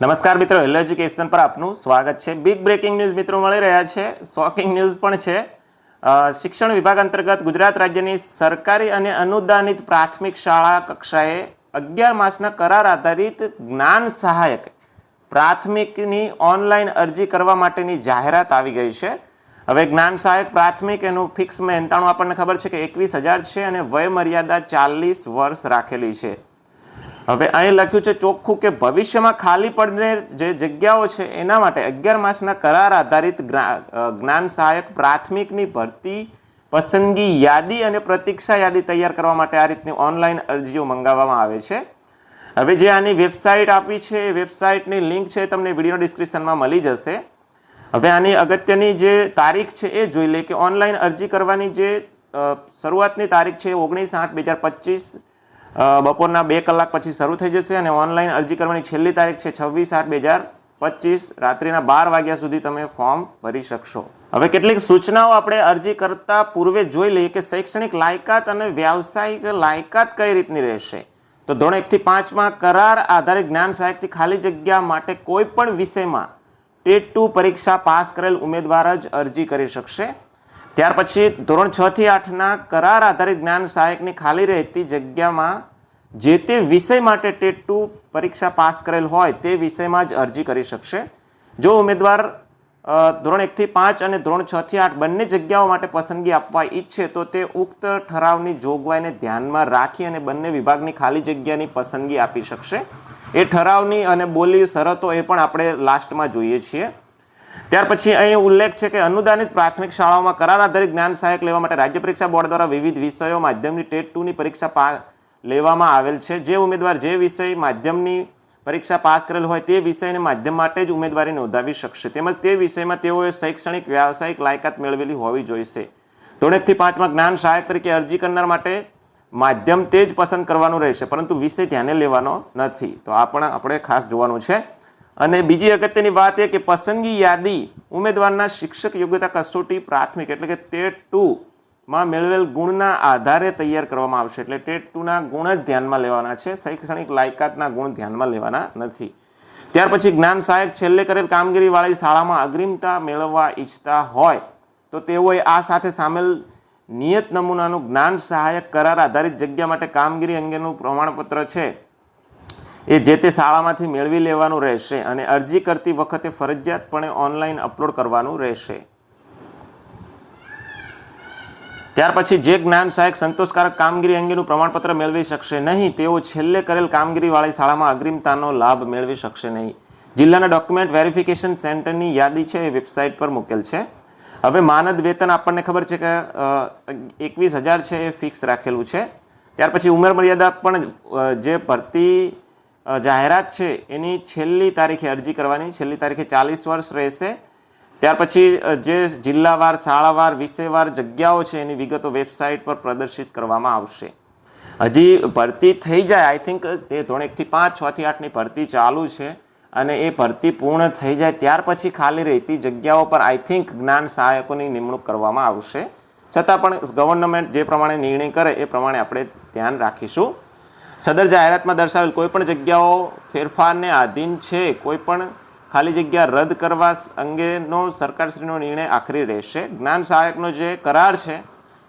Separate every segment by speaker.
Speaker 1: નમસ્કાર મિત્રો hello education પર આપનું સ્વાગત છે. બિગ બ્રેકિંગ ન્યૂઝ મિત્રો મળી રહ્યા છે. શોકિંગ ન્યૂઝ પણ છે. શિક્ષણ વિભાગ અંતર્ગત ગુજરાત રાજ્યની સરકારી અને અનુદાનિત પ્રાથમિક શાળા કક્ષાએ અગિયાર માસના કરાર આધારિત જ્ઞાન સહાયક પ્રાથમિકની ઓનલાઈન અરજી કરવા માટેની જાહેરાત આવી ગઈ છે. હવે જ્ઞાન સહાયક પ્રાથમિક એનું ફિક્સ મહેનતાણું આપણને ખબર છે કે એકવીસ હજાર છે અને વય મર્યાદા ચાલીસ વર્ષ રાખેલી છે. હવે અહીં લખ્યું છે, ચોખ્ખું કે ભવિષ્યમાં ખાલી પડને જે જગ્યાઓ છે, એના માટે અગિયાર માસના કરાર આધારિત જ્ઞાન સહાયક પ્રાથમિકની ભરતી, પસંદગી યાદી અને પ્રતીક્ષા યાદી તૈયાર કરવા માટે આ રીતની ઓનલાઈન અરજીઓ મંગાવવામાં આવે છે. હવે જે આની વેબસાઇટ આપી છે, એ વેબસાઇટની લિંક છે તમને વીડિયો ડિસ્ક્રિપ્શનમાં મળી જશે. હવે આની અગત્યની જે તારીખ છે એ જોઈ લે કે ઓનલાઈન અરજી કરવાની જે શરૂઆતની તારીખ છે ઓગણીસ આઠ બે હજાર પચીસ બપોરના બે કલાક પછી શરૂ થઈ જશે અને ઓનલાઈન અરજી કરવાની છેલ્લી તારીખ છે છવ્વીસ આઠ બે હજાર પચીસ, રાત્રિના બાર વાગ્યા સુધી તમે ફોર્મ ભરી શકશો. હવે કેટલીક સૂચનાઓ આપણે અરજી કરતા પૂર્વે જોઈ લઈએ કે શૈક્ષણિક લાયકાત અને વ્યાવસાયિક લાયકાત કઈ રીતની રહેશે? તો ધોરણ એકથી પાંચમાં કરાર આધારિત જ્ઞાન સહાયકથી ખાલી જગ્યા માટે કોઈ પણ વિષયમાં ટેટ ટુ પરીક્ષા પાસ કરેલ ઉમેદવાર જ અરજી કરી શકશે. ત્યાર પછી ધોરણ છ થી આઠના કરાર આધારિત જ્ઞાન સહાયકની ખાલી રહેતી જગ્યામાં જે તે વિષય માટે ટેટ ટુ પરીક્ષા પાસ કરેલ હોય તે વિષયમાં જ અરજી કરી શકશે. જો ઉમેદવાર ધોરણ એકથી પાંચ અને ધોરણ છથી આઠ બંને જગ્યાઓ માટે પસંદગી આપવા ઈચ્છે તો તે ઉક્ત ઠરાવની જોગવાઈને ધ્યાનમાં રાખી અને બંને વિભાગની ખાલી જગ્યાની પસંદગી આપી શકશે. એ ઠરાવની અને બોલી શરતો એ પણ આપણે લાસ્ટમાં જોઈએ છીએ. ત્યાર પછી અહીં ઉલ્લેખ છે કે અનુદાનિત પ્રાથમિક શાળાઓમાં કરાર આધારિત જ્ઞાન સહાયક લેવા માટે રાજ્ય પરીક્ષા બોર્ડ દ્વારા વિવિધ વિષયો માધ્યમની ટેટ ટુની પરીક્ષા પા લેવામાં આવેલ છે. જે ઉમેદવાર જે વિષય માધ્યમની પરીક્ષા પાસ કરેલ હોય તે વિષયને માધ્યમ માટે જ ઉમેદવારી નોંધાવી શકશે. તેમજ તે વિષયમાં તેઓએ શૈક્ષણિક, વ્યાવસાયિક લાયકાત મેળવેલી હોવી જોઈશે. ધોરણ એકથી પાંચમાં જ્ઞાન સહાયક તરીકે અરજી કરનાર માટે માધ્યમ તે જ પસંદ કરવાનું રહેશે, પરંતુ વિષય ધ્યાને લેવાનો નથી. તો આ પણ આપણે ખાસ જોવાનું છે. અને બીજી અગત્યની વાત એ કે પસંદગી યાદી ઉમેદવારના શિક્ષક યોગ્યતા કસોટી પ્રાથમિક એટલે કે ટેટ ટુ માં મેળવેલ ગુણના આધારે તૈયાર કરવામાં આવશે. એટલે ટેટ ટુના ગુણ જ ધ્યાનમાં લેવાના છે. શૈક્ષણિક લાયકાતના ગુણ ધ્યાનમાં લેવાના નથી. ત્યાર પછી જ્ઞાન સહાયક છેલ્લે કરેલ કામગીરીવાળી શાળામાં અગ્રિમતા મેળવવા ઈચ્છતા હોય, તો તેઓએ આ સાથે સામેલ નિયત નમૂનાનું જ્ઞાન સહાયક કરાર આધારિત જગ્યા માટે કામગીરી અંગેનું પ્રમાણપત્ર છે. એ જે તે શાળામાંથી મેળવી લેવાનું રહેશે અને અરજી કરતી વખતે ફરજિયાતપણે ઓનલાઈન અપલોડ કરવાનું રહેશે. ત્યાર પછી જે જ્ઞાન સહાયક સંતોષકારક કામગીરી અંગેનું પ્રમાણપત્ર મેળવી શકશે નહીં, તેઓ છેલ્લે કરેલ કામગીરીવાળી શાળામાં અગ્રિમતાનો લાભ મેળવી શકશે નહીં. જિલ્લાના ડોક્યુમેન્ટ વેરિફિકેશન સેન્ટરની યાદી છે, એ વેબસાઇટ પર મૂકેલ છે. હવે માનદ વેતન આપણને ખબર છે કે એકવીસ હજાર છે, એ ફિક્સ રાખેલું છે. ત્યાર પછી ઉંમર મર્યાદા પણ જે ભરતી જાહેરાત છે, એની છેલ્લી તારીખે અરજી કરવાની, છેલ્લી તારીખે ચાલીસ વર્ષ રહેશે. ત્યાર પછી જે જિલ્લાવાર, શાળાવાર, વિષયવાર જગ્યાઓ છે, એની વિગતો વેબસાઇટ પર પ્રદર્શિત કરવામાં આવશે. હજી ભરતી થઈ જાય. આઈ થિંક તે ધોરણ એકથી પાંચ, છ થી આઠની ભરતી ચાલુ છે અને એ ભરતી પૂર્ણ થઈ જાય. ત્યાર પછી ખાલી રહેતી જગ્યાઓ પર આઈ થિંક જ્ઞાન સહાયકોની નિમણૂક કરવામાં આવશે. છતાં પણ ગવર્નમેન્ટ જે પ્રમાણે નિર્ણય કરે, એ પ્રમાણે આપણે ધ્યાન રાખીશું. સદર જાહેરાતમાં દર્શાવેલ કોઈપણ જગ્યાઓ ફેરફારને આધીન છે, કોઈ પણ ખાલી જગ્યા રદ કરવા અંગેનો સરકારશ્રીનો નિર્ણય આખરી રહેશે. જ્ઞાન સહાયકનો જે કરાર છે,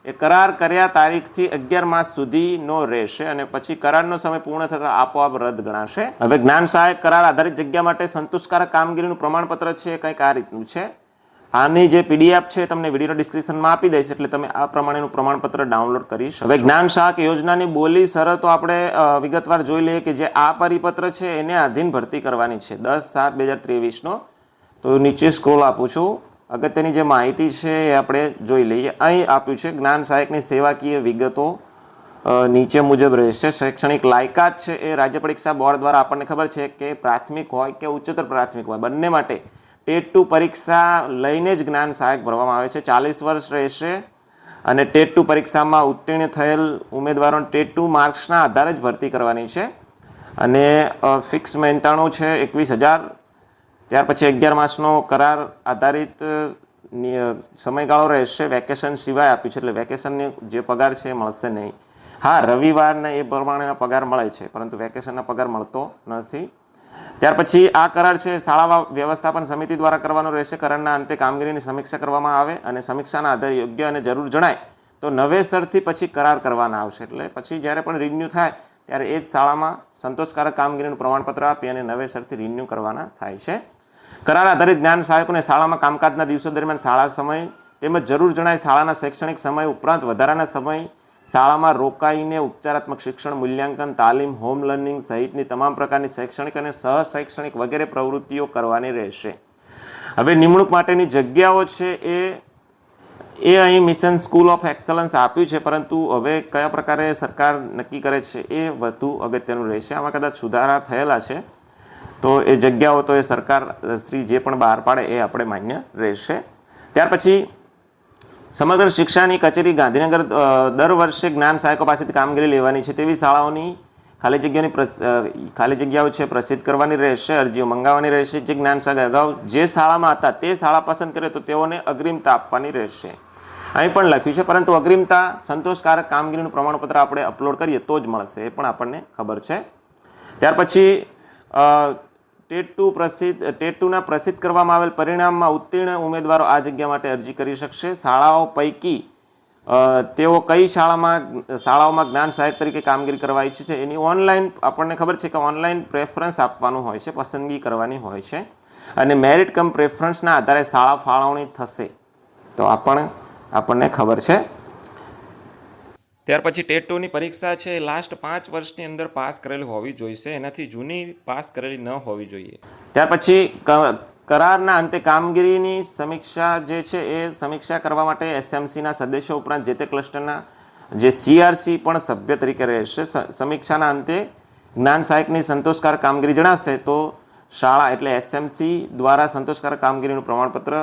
Speaker 1: એ કરાર કર્યા તારીખથી અગિયાર માસ સુધીનો રહેશે અને પછી કરારનો સમય પૂર્ણ થતાં આપોઆપ રદ ગણાશે. હવે જ્ઞાન સહાયક કરાર આધારિત જગ્યા માટે સંતોષકારક કામગીરીનું પ્રમાણપત્ર છે, કંઈક આ રીતનું છે. આની જે પીડીએફ છે તમને વીડિયો ડિસ્ક્રિપ્શનમાં આપી દઈશ, એટલે તમે આ પ્રમાણેનું પ્રમાણપત્ર ડાઉનલોડ કરી શકો હવે જ્ઞાન શાક યોજનાની બોલી શરતો આપણે વિગતવાર જોઈ લઈએ કે જે આ પરિપત્ર છે એને આધીન ભરતી કરવાની છે. દસ સાત બે હજાર ત્રેવીસનો. તો નીચે સ્ક્રોલ આપું છું. અગત્યની જે માહિતી છે એ આપણે જોઈ લઈએ. અહીં આપ્યું છે, જ્ઞાન સહાયકની સેવાકીય વિગતો નીચે મુજબ રહેશે. શૈક્ષણિક લાયકાત છે એ રાજ્ય પરીક્ષા બોર્ડ દ્વારા આપણને ખબર છે કે પ્રાથમિક હોય કે ઉચ્ચતર પ્રાથમિક હોય. બંને માટે ટેટ ટુ પરીક્ષા લઈને જ જ્ઞાન સહાયક ભરવામાં આવે છે. ચાલીસ વર્ષ રહેશે અને ટેટ ટુ પરીક્ષામાં ઉત્તીર્ણ થયેલ ઉમેદવારોને ટેટ ટુ માર્ક્સના આધારે જ ભરતી કરવાની છે. અને ફિક્સ મહેનતાણું છે એકવીસ હજાર. ત્યાર પછી અગિયાર માસનો કરાર આધારિત સમયગાળો રહેશે. વેકેશન સિવાય આપ્યું છે. એટલે વેકેશનની જે પગાર છે એ મળશે નહીં. હા, રવિવારને એ પ્રમાણેના પગાર મળે છે. પરંતુ વેકેશનના પગાર મળતો નથી. ત્યાર પછી આ કરાર છે, શાળા વ્યવસ્થાપન સમિતિ દ્વારા કરવાનો રહેશે. કરારના અંતે કામગીરીની સમીક્ષા કરવામાં આવે અને સમીક્ષાના આધારે યોગ્ય અને જરૂર જણાય તો નવેસરથી પછી કરાર કરવાના આવશે. એટલે પછી જ્યારે પણ રિન્યૂ થાય, ત્યારે એ જ શાળામાં સંતોષકારક કામગીરીનું પ્રમાણપત્ર આપી અને નવેસરથી રિન્યૂ કરવાના થાય છે. કરાર આધારિત જ્ઞાન સહાયકોને શાળામાં કામકાજના દિવસો દરમિયાન શાળા સમય તેમજ જરૂર જણાય શાળાના શૈક્ષણિક સમય ઉપરાંત વધારાના સમય શાળામાં રોકાઈને ઉપચારાત્મક શિક્ષણ, મૂલ્યાંકન, તાલીમ હોમ લર્નિંગ સહિતની તમામ પ્રકારની શૈક્ષણિક અને સહ શૈક્ષણિક વગેરે પ્રવૃત્તિઓ કરવાની રહેશે. હવે નિમણૂક માટેની જગ્યાઓ છે એ એ અહીં મિશન સ્કૂલ ઓફ એક્સલન્સ આપ્યું છે, પરંતુ હવે કયા પ્રકારે સરકાર નક્કી કરે છે એ વધુ અગત્યનું રહેશે. આમાં કદાચ સુધારા થયેલા છે, તો એ જગ્યાઓ તો એ સરકાર શ્રી જે પણ બહાર પાડે એ આપણે માન્ય રહેશે. ત્યાર પછી સમગ્ર શિક્ષાની કચેરી ગાંધીનગર દર વર્ષે જ્ઞાન સહાયકો પાસેથી કામગીરી લેવાની છે. તેવી શાળાઓની ખાલી જગ્યાની ખાલી જગ્યાઓ છે, પ્રસિદ્ધ કરવાની રહેશે, અરજીઓ મંગાવવાની રહેશે, જે જ્ઞાન સહાયક અગાઉ જે શાળામાં હતા તે શાળા પસંદ કરે તો તેઓને અગ્રિમતા આપવાની રહેશે. અહીં પણ લખ્યું છે, પરંતુ અગ્રિમતા સંતોષકારક કામગીરીનું પ્રમાણપત્ર આપણે અપલોડ કરીએ તો જ મળશે, એ પણ આપણને ખબર છે. ત્યાર પછી ટેટ ટુ પ્રસિદ્ધ ટેટ ટુના પ્રસિદ્ધ કરવામાં આવેલ પરિણામમાં ઉત્તીર્ણ ઉમેદવારો આ જગ્યા માટે અરજી કરી શકશે. શાળાઓ પૈકી તેઓ કઈ શાળામાં, શાળાઓમાં જ્ઞાન સહાયક તરીકે કામગીરી કરવા ઈચ્છે છે એની ઓનલાઈન, આપણને ખબર છે કે ઓનલાઈન પ્રેફરન્સ આપવાનું હોય છે, પસંદગી કરવાની હોય છે. અને મેરિટ કમ પ્રેફરન્સના આધારે શાળા ફાળવણી થશે. તો આ પણ આપણને ખબર છે. ત્યાર પછી ટેટ ટુની પરીક્ષા છે લાસ્ટ પાંચ વર્ષની અંદર પાસ કરેલી હોવી જોઈશે, એનાથી જૂની પાસ કરેલી ન હોવી જોઈએ. ત્યાર પછી કરારના અંતે કામગીરીની સમીક્ષા જે છે એ સમીક્ષા કરવા માટે એસએમસીના સદસ્યો ઉપરાંત જે તે ક્લસ્ટરના જે સીઆરસી પણ સભ્ય તરીકે રહેશે સમીક્ષાના અંતે જ્ઞાન સહાયકની સંતોષકારક કામગીરી જણાશે, તો શાળા એટલે એસએમસી દ્વારા સંતોષકારક કામગીરીનું પ્રમાણપત્ર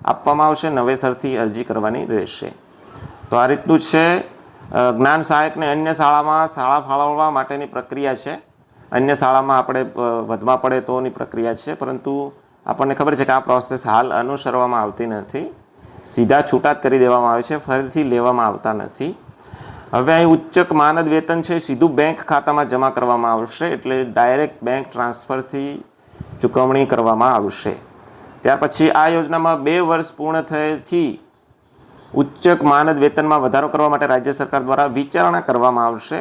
Speaker 1: આપવામાં આવશે, નવેસરથી અરજી કરવાની રહેશે. તો આ રીતનું છે. જ્ઞાન સહાયકને અન્ય શાળામાં શાળા ફાળવવા માટેની પ્રક્રિયા છે. અન્ય શાળામાં આપણે વધવા પડે તોની પ્રક્રિયા છે, પરંતુ આપણને ખબર છે કે આ પ્રોસેસ હાલ અનુસરવામાં આવતી નથી. સીધા છૂટા કરી દેવામાં આવે છે, ફરીથી લેવામાં આવતા નથી. હવે અહીં ઉચ્ચક માનદ વેતન છે, સીધું બેંક ખાતામાં જમા કરવામાં આવશે, એટલે ડાયરેક્ટ બેંક ટ્રાન્સફરથી ચૂકવણી કરવામાં આવશે. ત્યાર પછી આ યોજનામાં બે વર્ષ પૂર્ણ થયેથી ઉચ્ચક માનદ વેતનમાં વધારો કરવા માટે રાજ્ય સરકાર દ્વારા વિચારણા કરવામાં આવશે.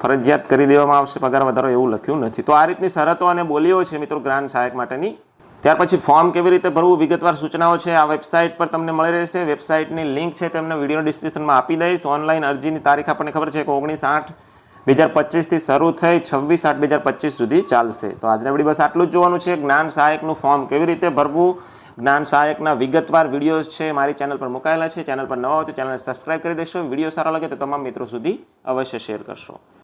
Speaker 1: ફરજિયાત કરી દેવામાં આવશે, પગાર વધારો એવું લખ્યું નથી. તો આ રીતની શરતો અને બોલીઓ છે મિત્રો જ્ઞાન સહાયક માટેની. ત્યાર પછી ફોર્મ કેવી રીતે ભરવું, વિગતવાર સૂચનાઓ છે, આ વેબસાઇટ પર તમને મળી રહેશે. વેબસાઇટની લિંક છે, તમને વીડિયો ડિસ્ક્રિપ્શનમાં આપી દઈશ. ઓનલાઈન અરજીની તારીખ આપણને ખબર છે કે ઓગણીસ આઠ બે હજાર પચીસથી શરૂ થઈ છવ્વીસ આઠ બે હજાર પચીસ સુધી ચાલશે. તો આજના વીડિયો બસ આટલું જ જોવાનું છે. જ્ઞાન સહાયકનું ફોર્મ કેવી રીતે ભરવું જ્ઞાન સહાયકના વિગતવાર વિડીયોઝ છે મારી ચેનલ પર મુકાયેલા છે. ચેનલ પર નવા હોય તો ચેનલને સબસ્ક્રાઇબ કરી દેશો. વીડિયો સારો લાગે તો તમામ મિત્રો સુધી અવશ્ય શેર કરશો.